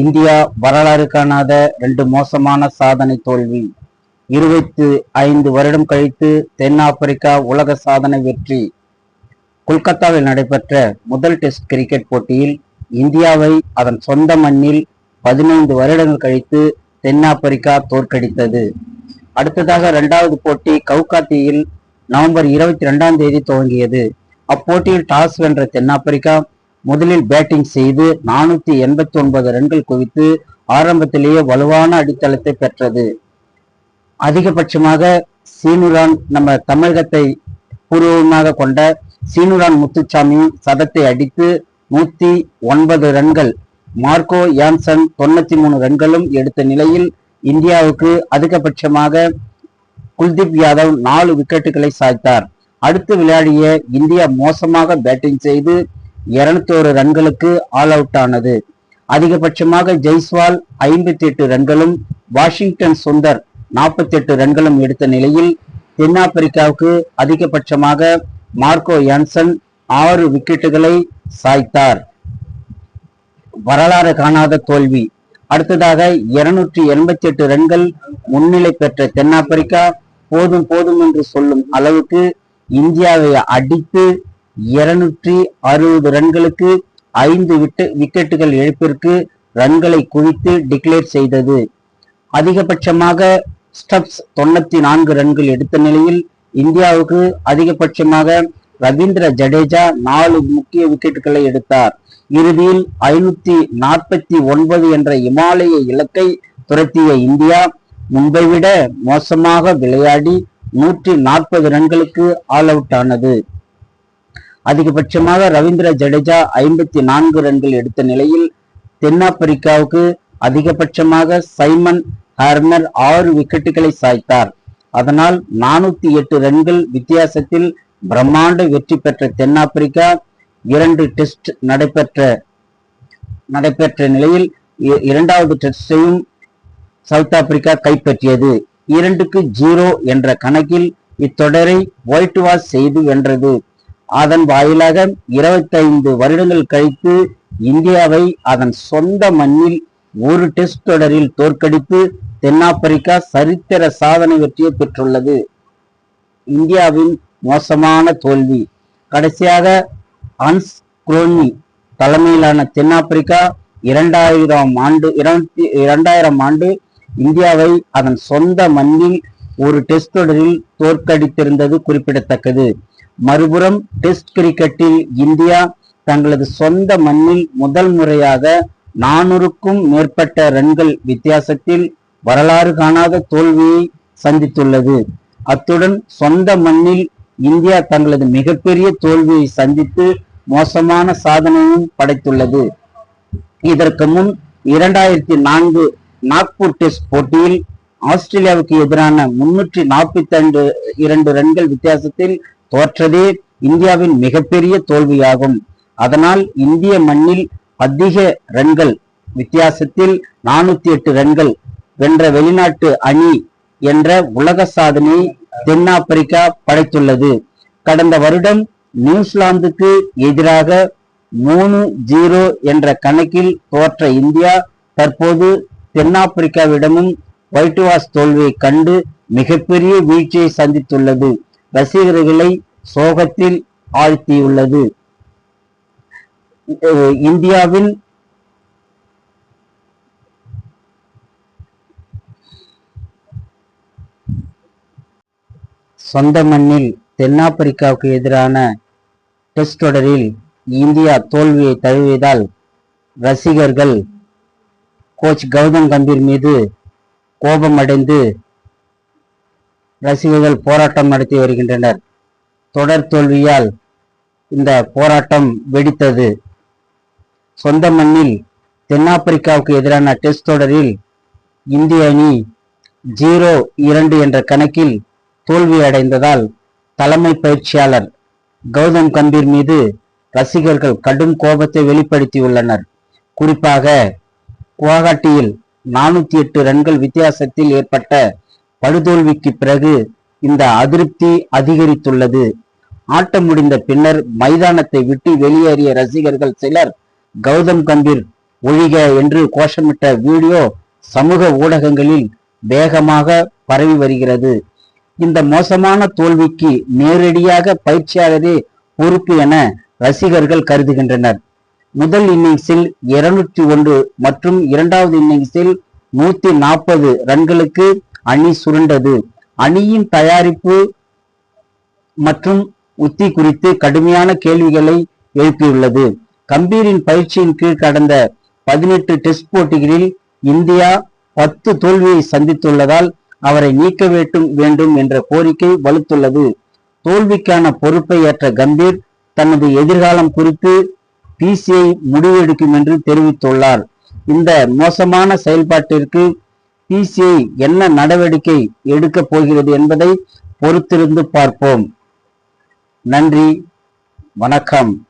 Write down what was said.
India வரலாறு காணாத ரெண்டு மோசமான சாதனை தோல்வி. இருபத்தி ஐந்து வருடம் கழித்து தென்னாப்பிரிக்கா உலக சாதனை வெற்றி. கொல்கத்தாவில் நடைபெற்ற முதல் டெஸ்ட் கிரிக்கெட் போட்டியில் இந்தியாவை அதன் சொந்த மண்ணில் பதினைந்து வருடங்கள் கழித்து தென்னாப்பிரிக்கா தோற்கடித்தது. அடுத்ததாக இரண்டாவது போட்டி கவுகாத்தியில் நவம்பர் இருபத்தி ரெண்டாம் தேதி துவங்கியது. அப்போட்டியில் டாஸ் வென்ற தென்னாப்பிரிக்கா முதலில் பேட்டிங் செய்து நானூத்தி எண்பத்தி ஒன்பது ரன்கள் குவித்து ஆரம்பத்திலேயே வலுவான அடித்தளத்தை பெற்றது. அதிகபட்சமாக சீனுரான் நம்ம தமிழகத்தை பூர்வமாக கொண்ட சீனுரான் முத்துச்சாமி சதத்தை அடித்து நூத்தி ஒன்பது ரன்கள் மார்க்கோ யான்சன் தொண்ணூத்தி மூணு ரன்களும் எடுத்த நிலையில் இந்தியாவுக்கு அதிகபட்சமாக குல்தீப் யாதவ் நாலு விக்கெட்டுகளை சாய்த்தார். அடுத்து விளையாடிய இந்தியா மோசமாக பேட்டிங் செய்து இருநூத்தோரு ரன்களுக்கு ஆல் அவுட் ஆனது. அதிகபட்சமாக ஜெய்ஸ்வால் ஐம்பத்தி எட்டு ரன்களும் வாஷிங்டன் சுந்தர் நாற்பத்தி எட்டு ரன்களும் எடுத்த நிலையில் தென்னாப்பிரிக்காவுக்கு அதிகபட்சமாக மார்க்கோ யான்சன் ஆறு விக்கெட்டுகளை சாய்த்தார். வரலாறு காணாத தோல்வி. அடுத்ததாக இருநூற்றி எண்பத்தி எட்டு ரன்கள் முன்னிலை பெற்ற தென்னாப்பிரிக்கா போதும் போதும் என்று சொல்லும் அளவுக்கு இந்தியாவை அடித்து இருநூற்றி அறுபது ரன்களுக்கு ஐந்து விட்டு விக்கெட்டுகள் இழப்பிற்கு ரன்களை குவித்து டிக்ளேர் செய்தது. அதிகபட்சமாக ஸ்டப்ஸ் தொண்ணூத்தி நான்கு ரன்கள் எடுத்த நிலையில் இந்தியாவுக்கு அதிகபட்சமாக ரவீந்திர ஜடேஜா நாலு முக்கிய விக்கெட்டுகளை எடுத்தார். இறுதியில் ஐநூத்தி நாற்பத்தி ஒன்பது என்ற இமாலய இலக்கை துரத்திய இந்தியா முன்பை விட மோசமாக விளையாடி நூற்றி நாற்பது ரன்களுக்கு ஆல் அவுட் ஆனது. அதிகபட்சமாக ரவீந்திர ஜடேஜா ஐம்பத்தி நான்கு ரன்கள் எடுத்த நிலையில் தென்னாப்பிரிக்காவுக்கு அதிகபட்சமாக சைமன் ஹார்னர் ஆறு விக்கெட்டுகளை சாய்த்தார். அதனால் நானூத்தி எட்டு ரன்கள் வித்தியாசத்தில் பிரம்மாண்ட வெற்றி பெற்ற தென்னாப்பிரிக்கா இரண்டு டெஸ்ட் நடைபெற்ற நடைபெற்ற நிலையில் இ- இரண்டாவது டெஸ்டையும் சவுத் ஆப்பிரிக்கா கைப்பற்றியது. இரண்டுக்கு ஜீரோ என்ற கணக்கில் இத்தொடரை ஒயிட் வாஷ் செய்து வென்றது. அதன் வாயிலாக 25 வருடங்கள் கழித்து இந்தியாவை அதன் சொந்த மண்ணில் ஒரு டெஸ்ட் தொடரில் தோற்கடித்து தென்னாப்பிரிக்கா சரித்திர சாதனை வெற்றியை பெற்றுள்ளது. இந்தியாவின் மோசமான தோல்வி. கடைசியாக அன்ஸ் குரோனி தலைமையிலான தென்னாப்பிரிக்கா இரண்டாயிரம் ஆண்டு இருபத்தி இரண்டாயிரம் ஆண்டு இந்தியாவை அதன் சொந்த மண்ணில் ஒரு டெஸ்ட் தொடரில் தோற்கடித்திருந்தது குறிப்பிடத்தக்கது. மறுபுறம் டெஸ்ட் கிரிக்கெட்டில் இந்தியா தங்களது சொந்த மண்ணில் முதல் முறையாக நானூறுக்கும் மேற்பட்ட ரன்கள் வித்தியாசத்தில் வரலாறு காணாத தோல்வியை சந்தித்துள்ளது. அத்துடன் சொந்த மண்ணில் இந்தியா தங்களது மிகப்பெரிய தோல்வியை சந்தித்து மோசமான சாதனையும் படைத்துள்ளது. இதற்கு முன் இரண்டாயிரத்தி நான்கு நாக்பூர் டெஸ்ட் போட்டியில் ஆஸ்திரேலியாவுக்கு எதிரான முன்னூற்றி நாற்பத்தி ரெண்டு இரண்டு ரன்கள் வித்தியாசத்தில் தோற்றதே இந்தியாவின் மிகப்பெரிய தோல்வியாகும். அதனால் இந்திய மண்ணில் அதிக ரன்கள் வித்தியாசத்தில் நானூத்தி எட்டு ரன்கள் வென்ற வெளிநாட்டு அணி என்ற உலக சாதனையை தென்னாப்பிரிக்கா படைத்துள்ளது. கடந்த வருடம் நியூசிலாந்துக்கு எதிராக மூணு ஜீரோ என்ற கணக்கில் தோற்ற இந்தியா தற்போது தென்னாப்பிரிக்காவிடமும் ஒயிட் வாஷ் தோல்வியை கண்டு மிகப்பெரிய வீழ்ச்சியை சந்தித்துள்ளது. ரசிகர்களை சோகத்தில் ஆழ்த்தியுள்ளது. இந்தியாவில் சொந்த மண்ணில் தென்னாப்பிரிக்காவுக்கு எதிரான டெஸ்ட் தொடரில் இந்தியா தோல்வியை தழுவியதால் ரசிகர்கள் கோச் கௌதம் கம்பீர் மீது கோபமடைந்து ரசிகர்கள் போராட்டம் நடத்தி வருகின்றனர். தொடர் தோல்வியால் இந்த போராட்டம் வெடித்தது. சொந்த மண்ணில் தென்னாப்பிரிக்காவுக்கு எதிரான டெஸ்ட் தொடரில் இந்திய அணி ஜீரோ இரண்டு என்ற கணக்கில் தோல்வி அடைந்ததால் தலைமை பயிற்சியாளர் கௌதம் கம்பீர் மீது ரசிகர்கள் கடும் கோபத்தை வெளிப்படுத்தியுள்ளனர். குறிப்பாக குவாஹாட்டியில் நானூத்தி எட்டு ரன்கள் வித்தியாசத்தில் ஏற்பட்ட படுதோல்விக்கு பிறகு இந்த அதிருப்தி அதிகரித்துள்ளது. ஆட்டம் முடிந்த பின்னர் மைதானத்தை விட்டு வெளியேறிய ரசிகர்கள் சிலர் கௌதம் கம்பீர் ஒழிக என்று கோஷமிட்ட வீடியோ சமூக ஊடகங்களில் வேகமாக பரவி வருகிறது. இந்த மோசமான தோல்விக்கு நேரடியாக பயிற்சியாளரே பொறுப்பு என ரசிகர்கள் கருதுகின்றனர். முதல் இன்னிங்ஸில் இருநூற்றி ஒன்று மற்றும் இரண்டாவது இன்னிங்ஸில் நூத்தி நாற்பது ரன்களுக்கு அணி சுருண்டது. அணியின் தயாரிப்பு மற்றும் உத்தி குறித்து கடுமையான கேள்விகளை எழுப்பியுள்ளது. கம்பீரின் பயிற்சியின் கீழ் கடந்த பதினெட்டு டெஸ்ட் போட்டிகளில் இந்தியா பத்து தோல்வியை சந்தித்துள்ளதால் அவரை நீக்க வேண்டும் வேண்டும் என்ற கோரிக்கை வலுத்துள்ளது. தோல்விக்கான பொறுப்பை ஏற்ற கம்பீர் தனது எதிர்காலம் குறித்து பிசிஐ முடிவெடுக்கும் என்று தெரிவித்துள்ளார். இந்த மோசமான செயல்பாட்டிற்கு பிசிஐ என்ன நடவடிக்கை எடுக்கப் போகிறது என்பதை பொறுத்திருந்து பார்ப்போம். நன்றி. வணக்கம்.